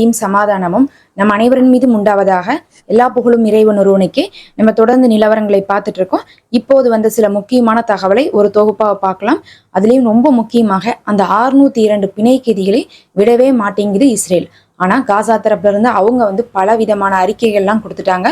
Theme சமாதானமும் நம் அனைவரின் மீதும் உண்டாவதாக எல்லா புகழும் இறைவன் ஒருவனுக்கே. நம்ம தொடர்ந்து நிலவரங்களை பார்த்துட்டு இருக்கோம் இப்போது வந்த சில முக்கியமான தகவலை ஒரு தொகுப்பாக பார்க்கலாம். அதுலேயும் ரொம்ப முக்கியமாக அந்த ஆறுநூத்தி இரண்டு பிணை கைதிகளை விடவே மாட்டேங்குது இஸ்ரேல். ஆனா காசா தரப்புல இருந்து அவங்க வந்து பல விதமான அறிக்கைகள்லாம் கொடுத்துட்டாங்க.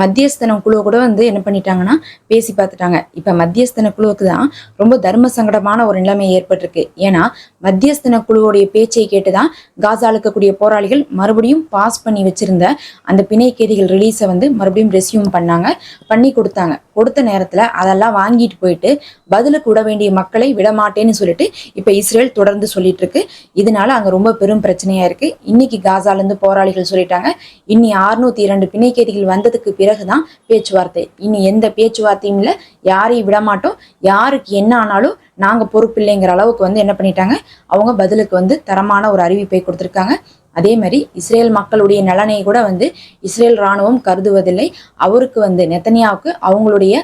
மத்தியஸ்தன குழு கூட வந்து என்ன பண்ணிட்டாங்கன்னா பேசி பார்த்துட்டாங்க. இப்போ மத்தியஸ்தன குழுவுக்கு தான் ரொம்ப தர்ம சங்கடமான ஒரு நிலைமை ஏற்பட்டிருக்கு. ஏன்னா மத்தியஸ்தன குழுவோடைய பேச்சை கேட்டு தான் காசால இருக்கக்கூடிய போராளிகள் மறுபடியும் பாஸ் பண்ணி வச்சிருந்த அந்த பிணை கைதிகள் ரிலீஸை வந்து மறுபடியும் ரெஸ்யூம் பண்ணாங்க பண்ணி கொடுத்தாங்க. கொடுத்த நேரத்தில் அதெல்லாம் வாங்கிட்டு போயிட்டு பதிலுக்கு விட வேண்டிய மக்களை விடமாட்டேன்னு சொல்லிட்டு இப்போ இஸ்ரேல் தொடர்ந்து சொல்லிட்டு இருக்கு இதனால அங்கே ரொம்ப பெரும் பிரச்சனையா இருக்கு. இன்னைக்கு காசாலேருந்து போராளிகள் சொல்லிட்டாங்க. இன்னி அறுநூத்தி இரண்டு பிணை கைதிகள் வந்ததுக்கு பிறகுதான் பேச்சுவார்த்தை. இனி எந்த பேச்சுவார்த்தையும் இல்லை. யாரையும் விடமாட்டோம். யாருக்கு என்ன ஆனாலும் நாங்க பொறுப்பில்லைங்கிற அளவுக்கு வந்து என்ன பண்ணிட்டாங்க? அவங்க பதிலுக்கு வந்து தரமான ஒரு அறிவிப்பை கொடுத்துருக்காங்க. அதே மாதிரி இஸ்ரேல் மக்களுடைய நலனை கூட வந்து இஸ்ரேல் ராணுவம் கருதுவதில்லை. அவருக்கு வந்து நெத்தனியாவுக்கு அவங்களுடைய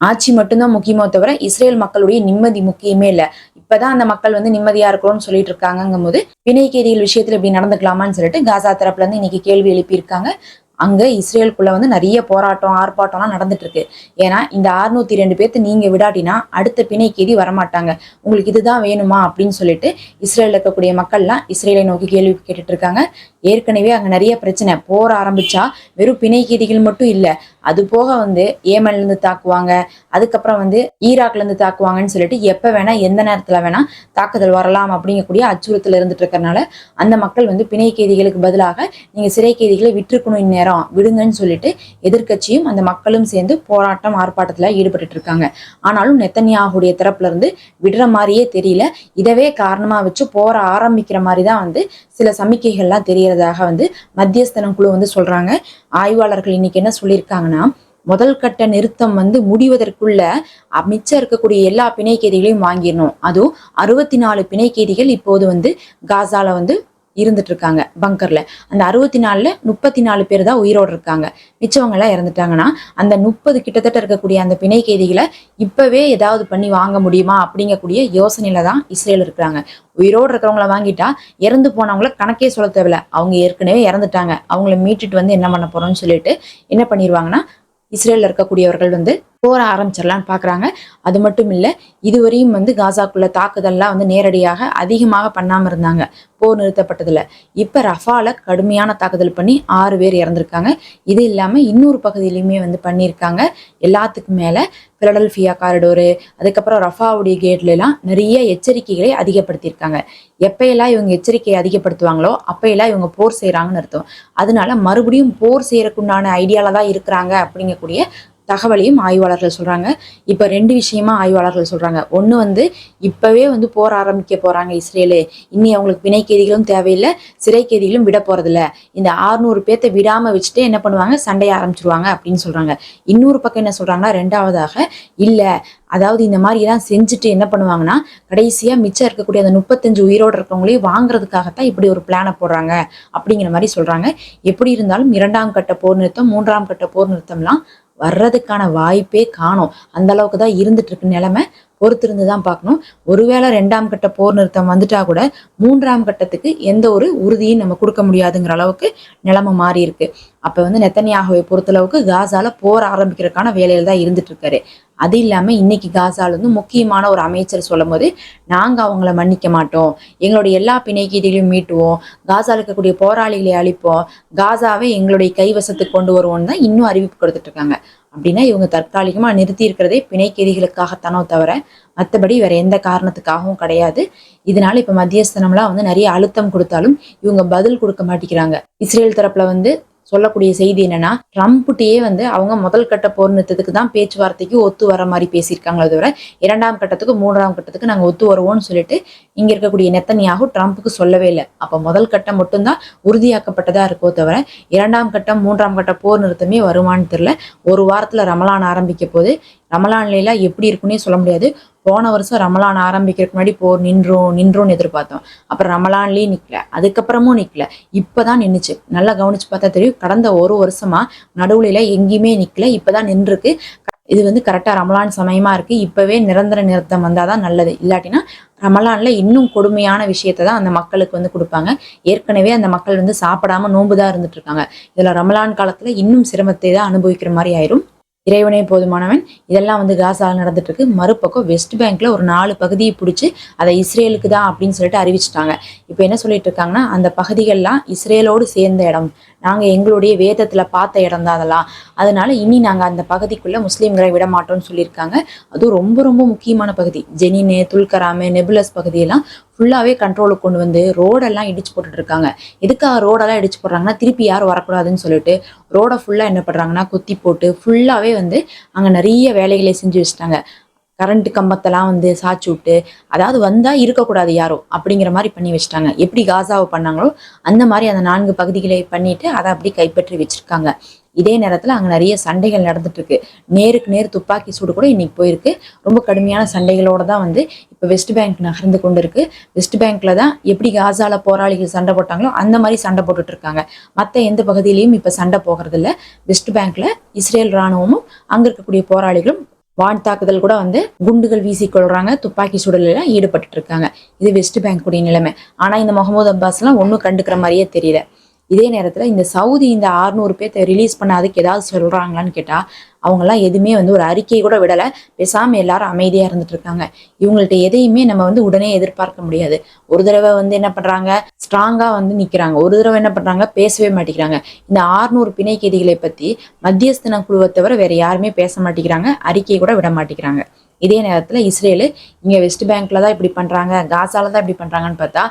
ஆட்சி மட்டும்தான் முக்கியமோ தவிர இஸ்ரேல் மக்களுடைய நிம்மதி முக்கியமே இல்லை. இப்பதான் அந்த மக்கள் வந்து நிம்மதியா இருக்கிறோம்னு சொல்லிட்டு இருக்காங்கும் போது பிணை விஷயத்துல இப்படி நடந்துக்கலாமான்னு சொல்லிட்டு காசா தரப்புல இருந்து இன்னைக்கு கேள்வி எழுப்பியிருக்காங்க. அங்கே இஸ்ரேலுக்குள்ளே வந்து நிறைய போராட்டம் ஆர்ப்பாட்டம்லாம் நடந்துட்டு இருக்கு ஏன்னா இந்த அறுநூத்தி ரெண்டு பேர்த்து நீங்கள் விடாட்டினா அடுத்த பிணைக்கேதி வரமாட்டாங்க. உங்களுக்கு இதுதான் வேணுமா? அப்படின்னு சொல்லிட்டு இஸ்ரேலில் இருக்கக்கூடிய மக்கள்லாம் இஸ்ரேலை நோக்கி கேள்வி கேட்டுட்டு இருக்காங்க. ஏற்கனவே அங்கே நிறைய பிரச்சனை. போர் ஆரம்பிச்சா வெறும் பிணைக்கேதிகள் மட்டும் இல்லை அது போக வந்து ஏமன்லேருந்து தாக்குவாங்க. அதுக்கப்புறம் வந்து ஈராக்லேருந்து தாக்குவாங்கன்னு சொல்லிட்டு எப்போ வேணால் எந்த நேரத்தில் வேணால் தாக்குதல் வரலாம் அப்படிங்கக்கூடிய அச்சுறுத்தல் இருந்துட்டு இருக்கறனால அந்த மக்கள் வந்து பிணை கைதிகளுக்கு பதிலாக நீங்கள் சிறை கைதிகளை விட்டுருக்கணும் இந்நேரம் விடுங்கன்னு சொல்லிட்டு எதிர்க்கட்சியும் அந்த மக்களும் சேர்ந்து போராட்டம் ஆர்ப்பாட்டத்தில் ஈடுபட்டு இருக்காங்க. ஆனாலும் நெத்தன்யாகுடைய தரப்புலேருந்து விடுற மாதிரியே தெரியல. இதவே காரணமாக வச்சு போற ஆரம்பிக்கிற மாதிரி தான் வந்து சில சமிக்கைகள்லாம் தெரியறதாக வந்து மத்தியஸ்தனம் குழு வந்து சொல்கிறாங்க ஆய்வாளர்கள் இன்னைக்கு என்ன சொல்லியிருக்காங்கன்னா முதல் கட்ட நிறுத்தம் வந்து முடிவதற்குள்ள மிச்சம் இருக்கக்கூடிய எல்லா பிணைக்கேதிகளையும் வாங்கிடணும். அதுவும் அறுபத்தி நாலு பிணைக்கேதிகள் இப்போது வந்து காசால வந்து இருந்துட்டு இருக்காங்க பங்கர்ல அந்த அறுபத்தி நாலுல முப்பத்தி நாலு பேர் தான் உயிரோடு இருக்காங்க மிச்சவங்க எல்லாம் இறந்துட்டாங்கன்னா அந்த முப்பது கிட்டத்தட்ட இருக்கக்கூடிய அந்த பிணை கைதிகளை இப்பவே ஏதாவது பண்ணி வாங்க முடியுமா அப்படிங்கக்கூடிய யோசனையில தான் இஸ்ரேல் இருக்கிறாங்க. உயிரோடு இருக்கிறவங்கள வாங்கிட்டா இறந்து போனவங்கள கணக்கே சொல்ல தேவையில்ல. அவங்க ஏற்கனவே இறந்துட்டாங்க. அவங்கள மீட்டுட்டு வந்து என்ன பண்ண போறோம்னு சொல்லிட்டு என்ன பண்ணிடுவாங்கன்னா இஸ்ரேலில் இருக்கக்கூடியவர்கள் வந்து போற ஆரம்பிச்சிடலான்னு பாக்குறாங்க. அது மட்டும் இல்ல இதுவரையும் வந்து காசாக்குள்ள தாக்குதல்லாம் வந்து நேரடியாக அதிகமாக பண்ணாம இருந்தாங்க. போர் நிறுத்தப்பட்டதுல. இப்ப ரஃபால கடுமையான தாக்குதல் பண்ணி ஆறு பேர் இறந்திருக்காங்க. இது இல்லாம இன்னொரு பகுதியிலுமே வந்து பண்ணியிருக்காங்க. எல்லாத்துக்கும் மேல பிலடல்ஃபியா காரிடோரு அதுக்கப்புறம் ரஃபாவுடைய கேட்ல எல்லாம் நிறைய எச்சரிக்கைகளை அதிகப்படுத்தியிருக்காங்க. எப்பயெல்லாம் இவங்க எச்சரிக்கையை அதிகப்படுத்துவாங்களோ அப்பையெல்லாம் இவங்க போர் செய்கிறாங்கன்னு அர்த்தம். அதனால மறுபடியும் போர் செய்யறக்குண்டான ஐடியால தான் இருக்கிறாங்க அப்படிங்கக்கூடிய தகவலையும் ஆய்வாளர்கள் சொல்கிறாங்க இப்போ ரெண்டு விஷயமா ஆய்வாளர்கள் சொல்கிறாங்க ஒன்று வந்து இப்போவே வந்து போர் ஆரம்பிக்க போகிறாங்க இஸ்ரேலு. இனி அவங்களுக்கு பிணை கைதிகளும் தேவையில்லை சிறை கைதிகளும் விட போகிறதில்ல இந்த ஆறுநூறு பேர்த்த விடாமல் வச்சுட்டு என்ன பண்ணுவாங்க? சண்டையை ஆரம்பிச்சிருவாங்க அப்படின்னு சொல்கிறாங்க இன்னொரு பக்கம் என்ன சொல்கிறாங்கன்னா ரெண்டாவதாக இல்லை அதாவது இந்த மாதிரி எல்லாம் செஞ்சுட்டு என்ன பண்ணுவாங்கன்னா கடைசியாக மிச்சம் இருக்கக்கூடிய அந்த முப்பத்தஞ்சு உயிரோடு இருக்கவங்களையும் வாங்குறதுக்காகத்தான் இப்படி ஒரு பிளானை போடுறாங்க அப்படிங்கிற மாதிரி சொல்கிறாங்க எப்படி இருந்தாலும் இரண்டாம் கட்ட போர் நிறுத்தம் மூன்றாம் கட்ட போர் நிறுத்தம்லாம் வர்றதுக்கான வாய்ப்பே காணோம். அந்த அளவுக்கு தான் இருந்துட்டு இருக்கு நிலைமை பொறுத்திருந்து தான் பார்க்கணும். ஒருவேளை ரெண்டாம் கட்ட போர் நிறுத்தம் வந்துட்டா கூட மூன்றாம் கட்டத்துக்கு எந்த ஒரு உறுதியும் நம்ம கொடுக்க முடியாதுங்கிற அளவுக்கு நிலைமை மாறி இருக்கு அப்ப வந்து நெத்தனியாகவை பொறுத்தளவுக்கு காசால போர் ஆரம்பிக்கிறதுக்கான வேலையில தான் இருந்துட்டு இருக்காரு அது இல்லாமல் இன்னைக்கு காசால் வந்து முக்கியமான ஒரு அமைச்சர் சொல்லும் போது நாங்கள் அவங்கள மன்னிக்க மாட்டோம். எங்களுடைய எல்லா பிணை மீட்டுவோம். காசால இருக்கக்கூடிய போராளிகளை அழிப்போம். காசாவை எங்களுடைய கைவசத்துக்கு கொண்டு வருவோம்னு தான் இன்னும் அறிவிப்பு கொடுத்துட்டு இருக்காங்க அப்படின்னா இவங்க தற்காலிகமாக நிறுத்தி இருக்கிறதே பிணை தவிர மற்றபடி வேற எந்த காரணத்துக்காகவும் கிடையாது. இதனால இப்போ மத்தியஸ்தனம்லாம் வந்து நிறைய அழுத்தம் கொடுத்தாலும் இவங்க பதில் கொடுக்க மாட்டேங்கிறாங்க. இஸ்ரேல் தரப்புல வந்து சொல்லக்கூடிய செய்தி என்னன்னா ட்ரம்ப்கிட்டயே வந்து அவங்க முதல் கட்ட போர் நிறுத்தத்துக்கு தான் பேச்சுவார்த்தைக்கு ஒத்து வர மாதிரி பேசியிருக்காங்களே தவிர இரண்டாம் கட்டத்துக்கு மூன்றாம் கட்டத்துக்கு நாங்க ஒத்து வருவோம்னு சொல்லிட்டு இங்க இருக்கக்கூடிய நெத்தனியாகும் ட்ரம்ப்புக்கு சொல்லவே இல்லை. அப்ப முதல் கட்டம் மட்டும்தான் உறுதியாக்கப்பட்டதா இருக்கோ தவிர இரண்டாம் கட்டம் மூன்றாம் கட்ட போர் நிறுத்தமே வருமானு தெரியல. ஒரு வாரத்துல ரமலான் ஆரம்பிக்க போது ரமலான்ல எப்படி இருக்குன்னே சொல்ல முடியாது. போன வருஷம் ரமலான் ஆரம்பிக்கிறதுக்கு முன்னாடி போர் நின்றோம் நின்றோம்னு எதிர்பார்த்தோம். அப்புறம் ரமலான்லயே நிக்கல. அதுக்கப்புறமும் நிக்கல. இப்பதான் நின்றுச்சு நல்லா கவனிச்சு பார்த்தா தெரியும். கடந்த ஒரு வருஷமா நடுவுல எங்கேயுமே நிக்கல. இப்பதான் நின்றுருக்கு. இது வந்து கரெக்டாக ரமலான் சமயமாக இருக்குது இப்போவே நிரந்தர நிறுத்தம் வந்தால் தான் நல்லது. இல்லாட்டினா ரமலானில் இன்னும் கொடுமையான விஷயத்தை தான் அந்த மக்களுக்கு வந்து கொடுப்பாங்க. ஏற்கனவே அந்த மக்கள் வந்து சாப்பிடாம நோன்பு தான் இருந்துட்டு இருக்காங்க. இதில் ரமலான் காலத்தில் இன்னும் சிரமத்தை தான் அனுபவிக்கிற மாதிரி ஆயிரும். இறைவனே போதுமானவன். இதெல்லாம் வந்து காசாவில் நடந்துட்டு இருக்கு மறுபக்கம் வெஸ்ட் பேங்க்ல ஒரு நாலு பகுதியை பிடிச்சி அதை இஸ்ரேலுக்கு தான் அப்படின்னு சொல்லிட்டு அறிவிச்சிட்டாங்க. இப்போ என்ன சொல்லிட்டு இருக்காங்கன்னா அந்த பகுதிகள்லாம் இஸ்ரேலோடு சேர்ந்த இடம். நாங்கள் எங்களுடைய வேதத்தில் பார்த்த இடம் தான் அதெல்லாம். அதனால இனி நாங்கள் அந்த பகுதிக்குள்ளே முஸ்லீம்களை விட மாட்டோம்னு சொல்லியிருக்காங்க. அதுவும் ரொம்ப ரொம்ப முக்கியமான பகுதி. ஜெனினு துல்கராமு நெபுலஸ் பகுதியெல்லாம் ஃபுல்லாகவே கண்ட்ரோலுக்கு கொண்டு வந்து ரோடெல்லாம் இடிச்சு போட்டுட்டு இருக்காங்க எதுக்காக ரோடெல்லாம் இடிச்சு போடுறாங்கன்னா திருப்பி யாரும் வரக்கூடாதுன்னு சொல்லிட்டு ரோடை ஃபுல்லாக என்ன பண்ணுறாங்கன்னா குத்தி போட்டு ஃபுல்லாகவே வந்து அங்கே நிறைய வேலைகளை செஞ்சு வச்சுட்டாங்க. கரண்ட் கம்பத்தெல்லாம் வந்து சாய்ச்சி விட்டு அதாவது வந்தால் இருக்கக்கூடாது யாரும் அப்படிங்கிற மாதிரி பண்ணி வச்சுட்டாங்க. எப்படி காசாவை பண்ணாங்களோ அந்த மாதிரி அந்த நான்கு பகுதிகளை பண்ணிட்டு அதை அப்படி கைப்பற்றி வச்சுருக்காங்க. இதே நேரத்தில் அங்கே நிறைய சண்டைகள் நடந்துட்டு இருக்கு நேருக்கு நேர் துப்பாக்கி சூடு கூட இன்னைக்கு போயிருக்கு. ரொம்ப கடுமையான சண்டைகளோட தான் வந்து இப்போ வெஸ்ட் பேங்க் நகர்ந்து கொண்டு இருக்கு வெஸ்ட் பேங்க்ல தான் எப்படி காசால போராளிகள் சண்டை போட்டாங்களோ அந்த மாதிரி சண்டை போட்டுட்டு இருக்காங்க. மற்ற எந்த பகுதியிலையும் இப்போ சண்டை போகிறது இல்லை வெஸ்ட் பேங்க்ல இஸ்ரேல் ராணுவமும் அங்கே இருக்கக்கூடிய போராளிகளும் வான் தாக்குதல் கூட வந்து குண்டுகள் வீசி கொள்றாங்க. துப்பாக்கி சுடலில் ஈடுபட்டு இருக்காங்க. இது வெஸ்ட் பேங்க் உடைய நிலைமை. ஆனா இந்த முகமது அப்பாஸ்லாம் ஒன்றும் கண்டுக்கிற மாதிரியே தெரியல. இதே நேரத்தில் இந்த சவுதி இந்த 600 பேர்த்த ரிலீஸ் பண்ணாதுக்கு ஏதாவது சொல்கிறாங்களான்னு கேட்டால் அவங்கெல்லாம் எதுவுமே வந்து ஒரு அறிக்கை கூட விடலை. பேசாமல் எல்லாரும் அமைதியாக இருந்துட்டு இருக்காங்க. இவங்கள்ட்ட எதையுமே நம்ம வந்து உடனே எதிர்பார்க்க முடியாது. ஒரு தடவை வந்து என்ன பண்ணுறாங்க ஸ்ட்ராங்காக வந்து நிற்கிறாங்க ஒரு தடவை என்ன பண்ணுறாங்க பேசவே மாட்டேங்கிறாங்க. இந்த 600 பிணை கைதிகளை பற்றி மத்தியஸ்தன குழுவை தவிர வேறு யாருமே பேச மாட்டேங்கிறாங்க. அறிக்கை கூட விட மாட்டேங்கிறாங்க. இதே நேரத்தில் இஸ்ரேலு இங்கே வெஸ்ட் பேங்க்ல தான் இப்படி பண்ணுறாங்க காசால தான் இப்படி பண்ணுறாங்கன்னு பார்த்தா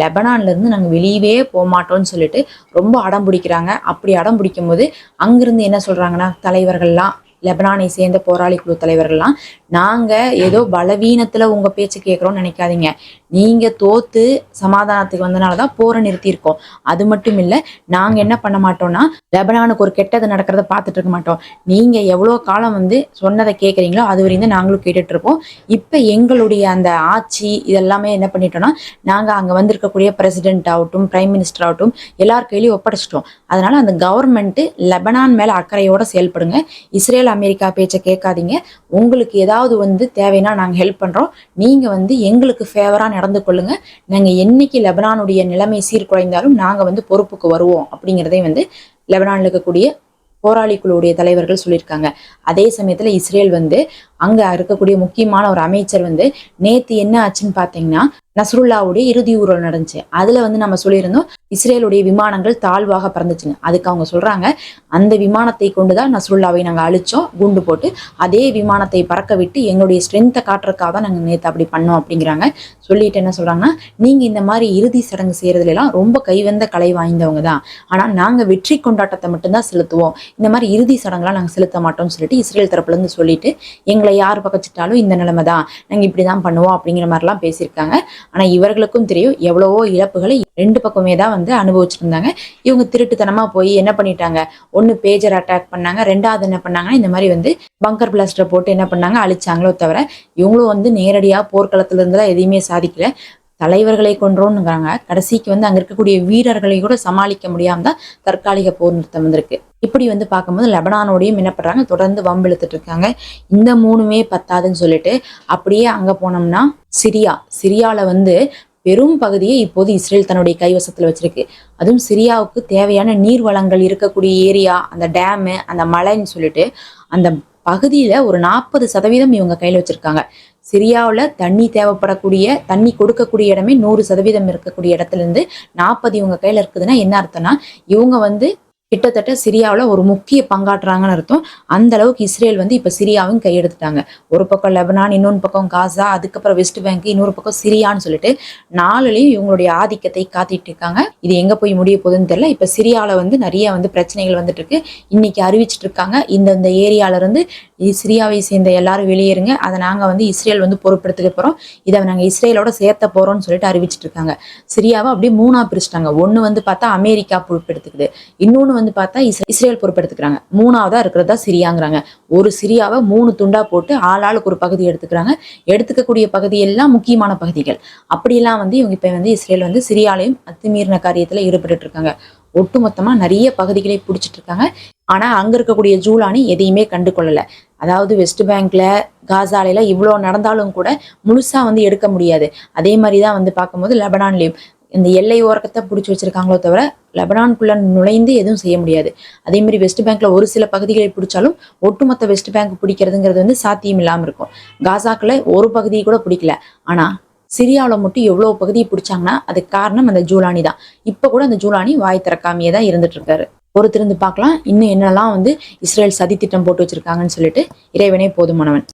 லெபனான்லேருந்து நாங்கள் வெளியவே போக மாட்டோம்னு சொல்லிட்டு ரொம்ப அடம் பிடிக்கிறாங்க. அப்படி அடம் பிடிக்கும் போது அங்கேருந்து என்ன சொல்கிறாங்கன்னா தலைவர்கள்லாம் லெபனானை சேர்ந்த போராளி குழு தலைவர்கள்லாம் நாங்க ஏதோ பலவீனத்துல உங்க பேச்சு கேட்குறோம்னு நினைக்காதீங்க. நீங்க தோத்து சமாதானத்துக்கு வந்தனாலதான் போரை நிறுத்தியிருக்கோம். அது மட்டும் இல்ல நாங்க என்ன பண்ண மாட்டோம்னா லெபனானுக்கு ஒரு கெட்டது நடக்கிறத பார்த்துட்டு இருக்க மாட்டோம். நீங்க எவ்வளோ காலம் வந்து சொன்னதை கேட்குறீங்களோ அது வரையும் நாங்களும் கேட்டுட்டு இருப்போம் இப்போ எங்களுடைய அந்த ஆட்சி இதெல்லாமே என்ன பண்ணிட்டோம்னா நாங்க அங்க வந்திருக்கக்கூடிய பிரசிடென்ட் ஆகட்டும் பிரைம் மினிஸ்டர் ஆகட்டும் எல்லார் கையிலையும் ஒப்படைச்சிட்டோம். அதனால அந்த கவர்மெண்ட் லெபனான் மேல அக்கறையோட செயல்படுங்க. இஸ்ரேல் அமெரிக்கா பேச்சை கேட்காதீங்க. உங்களுக்கு ஏதாவது ஏதாவது வந்து தேவைன்னா நாங்கள் ஹெல்ப் பண்றோம். நீங்கள் வந்து எங்களுக்கு ஃபேவராக நடந்து கொள்ளுங்க. நாங்கள் என்னைக்கு லெபனானுடைய நிலைமை சீர்குலைந்தாலும் நாங்கள் வந்து பொறுப்புக்கு வருவோம் அப்படிங்கிறதையும் வந்து லெபனானில் இருக்கக்கூடிய போராளி குழுவுடைய தலைவர்கள் சொல்லியிருக்காங்க. அதே சமயத்தில் இஸ்ரேல் வந்து அங்க இருக்கக்கூடிய முக்கியமான ஒரு அமைச்சர் வந்து நேற்று என்ன ஆச்சுன்னு பார்த்தீங்கன்னா நஸ்ருல்லாவுடைய இறுதி ஊரல் நடந்துச்சு. அதுல வந்து நம்ம சொல்லியிருந்தோம் இஸ்ரேலுடைய விமானங்கள் தாழ்வாக பறந்துச்சுங்க அதுக்கு அவங்க சொல்றாங்க அந்த விமானத்தை கொண்டுதான் நஸ்ருல்லாவை நாங்கள் அழிச்சோம் குண்டு போட்டு அதே விமானத்தை பறக்க விட்டு எங்களுடைய ஸ்ட்ரென்த்தை காட்டுறதுக்காக தான் நாங்கள் நேற்று அப்படி பண்ணோம் அப்படிங்கிறாங்க. சொல்லிட்டு என்ன சொல்றாங்கன்னா நீங்க இந்த மாதிரி இறுதி சடங்கு செய்யறதுல ரொம்ப கைவந்த கலை வாய்ந்தவங்க தான். ஆனா நாங்க வெற்றி கொண்டாட்டத்தை மட்டும்தான் செலுத்துவோம். இந்த மாதிரி இறுதி சடங்குலாம் நாங்கள் செலுத்த மாட்டோம்னு சொல்லிட்டு இஸ்ரேல் தரப்புல இருந்து சொல்லிட்டு எங்களை யார் பக்கச்சிட்டாலும் இந்த நிலைமை தான். நாங்கள் இப்படிதான் பண்ணுவோம் அப்படிங்கிற மாதிரிலாம் பேசியிருக்காங்க. ஆனா இவர்களுக்கும் தெரியும் எவ்வளவோ இழப்புகளை ரெண்டு பக்கமே தான் வந்து அனுபவிச்சிருந்தாங்க. இவங்க திருட்டுத்தனமா போய் என்ன பண்ணிட்டாங்க? ஒன்று பேஜர் அட்டாக் பண்ணாங்க ரெண்டாவது என்ன பண்ணாங்கன்னா இந்த மாதிரி வந்து பங்கர் பிளாஸ்டரை போட்டு என்ன பண்ணாங்க? அழிச்சாங்களோ தவிர இவங்களும் வந்து நேரடியா போர்க்களத்துலேருந்துலாம் எதையுமே சாதிக்கல. தலைவர்களை கொன்றோன்னுங்கிறாங்க கடைசிக்கு வந்து அங்கே இருக்கக்கூடிய வீரர்களை கூட சமாளிக்க முடியாமல் தான் தற்காலிக போர் நிறுத்தம் வந்திருக்கு. இப்படி வந்து பார்க்கும்போது லெபனானோடையும் என்ன பண்ணுறாங்க தொடர்ந்து வம்பிழுத்துட்டு இருக்காங்க. இந்த மூணுமே பத்தாதுன்னு சொல்லிட்டு அப்படியே அங்கே போனோம்னா சிரியா. சிரியாவில் வந்து பெரும் பகுதியை இப்போது இஸ்ரேல் தன்னுடைய கைவசத்தில் வச்சிருக்கு. அதுவும் சிரியாவுக்கு தேவையான நீர் வளங்கள் இருக்கக்கூடிய ஏரியா அந்த டேமு அந்த மலைன்னு சொல்லிட்டு அந்த பகுதியில் ஒரு நாற்பது சதவீதம் இவங்க கையில் வச்சுருக்காங்க. சிரியாவில் தண்ணி தேவைப்படக்கூடிய தண்ணி கொடுக்கக்கூடிய இடமே நூறு சதவீதம் இருக்கக்கூடிய இடத்துல இருந்து நாற்பது இவங்க கையில் இருக்குதுன்னா என்ன அர்த்தம்னா இவங்க வந்து கிட்டத்தட்ட சிரியாவில் ஒரு முக்கிய பங்காற்றுறாங்கன்னு அர்த்தம். அந்த அளவுக்கு இஸ்ரேல் வந்து இப்போ சிரியாவும் கையெடுத்துட்டாங்க ஒரு பக்கம் லெபனான் இன்னொன்று பக்கம் காசா அதுக்கப்புறம் வெஸ்ட் பேங்க் இன்னொரு பக்கம் சிரியான்னு சொல்லிட்டு நாலுலையும் இவங்களுடைய ஆதிக்கத்தை காத்திட்டு இருக்காங்க. இது எங்கே போய் முடிய போகுதுன்னு தெரியல. இப்போ சிரியாவில் வந்து நிறைய வந்து பிரச்சனைகள் வந்துட்டு இருக்கு. இன்னைக்கு அறிவிச்சிட்டு இருக்காங்க. இந்தந்த ஏரியால இருந்து சிரியாவை சேர்ந்த எல்லாரும் வெளியேறுங்க. அதை நாங்கள் வந்து இஸ்ரேல் வந்து பொறுப்பெடுத்துக்க போகிறோம் இதை நாங்கள் இஸ்ரேலோட சேர்த்த போகிறோம்னு சொல்லிட்டு அறிவிச்சிட்டு இருக்காங்க சிரியாவை அப்படியே மூணாக பிரிச்சிட்டாங்க. ஒன்று வந்து பார்த்தா அமெரிக்கா பொறுப்பெடுத்துக்குது இன்னொன்னு வந்து பார்த்தா இஸ் இஸ்ரேல் பொறுப்பெடுத்துக்கிறாங்க மூணாவதா இருக்கிறதா சிரியாங்கிறாங்க. ஒரு சிரியாவை மூணு துண்டா போட்டு ஆளாளுக்கு ஒரு பகுதி எடுத்துக்கிறாங்க. எடுத்துக்கக்கூடிய பகுதி எல்லாம் முக்கியமான பகுதிகள். அப்படியெல்லாம் வந்து இவங்க இப்போ வந்து இஸ்ரேல் வந்து சிரியாலையும் அத்துமீறின காரியத்தில் ஈடுபட்டு இருக்காங்க ஒட்டுமொத்தமாக நிறைய பகுதிகளை பிடிச்சிட்டு இருக்காங்க ஆனால் அங்கே இருக்கக்கூடிய ஜூலானி எதையுமே கண்டு கொள்ளலை அதாவது வெஸ்ட் பேங்க்ல காசாலையில இவ்வளோ நடந்தாலும் கூட முழுசாக வந்து எடுக்க முடியாது. அதே மாதிரி தான் வந்து பார்க்கும்போது லெபனான்லேயும் இந்த எல்லை ஓரக்கத்தை பிடிச்சி வச்சுருக்காங்களோ தவிர லெபனான்குள்ளே நுழைந்து எதுவும் செய்ய முடியாது. அதே மாதிரி வெஸ்ட் பேங்க்கில் ஒரு சில பகுதிகளை பிடிச்சாலும் ஒட்டுமொத்த வெஸ்ட் பேங்க் பிடிக்கிறதுங்கிறது வந்து சாத்தியம் இல்லாமல் இருக்கும். காசாக்கில் ஒரு பகுதியை கூட பிடிக்கல. ஆனால் சிரியாவில் மட்டும் எவ்வளோ பகுதியை பிடிச்சாங்கன்னா அதுக்கு காரணம் அந்த ஜூலானி தான் இப்போ கூட அந்த ஜூலானி வாய் திறக்காமையே தான் இருந்துட்டு இருக்காரு. பொறுத்திருந்து பார்க்கலாம். இன்னும் என்னெல்லாம் வந்து இஸ்ரேல் சதி திட்டம் போட்டு வச்சிருக்காங்கன்னு சொல்லிட்டு இறைவனே போதுமானவன்.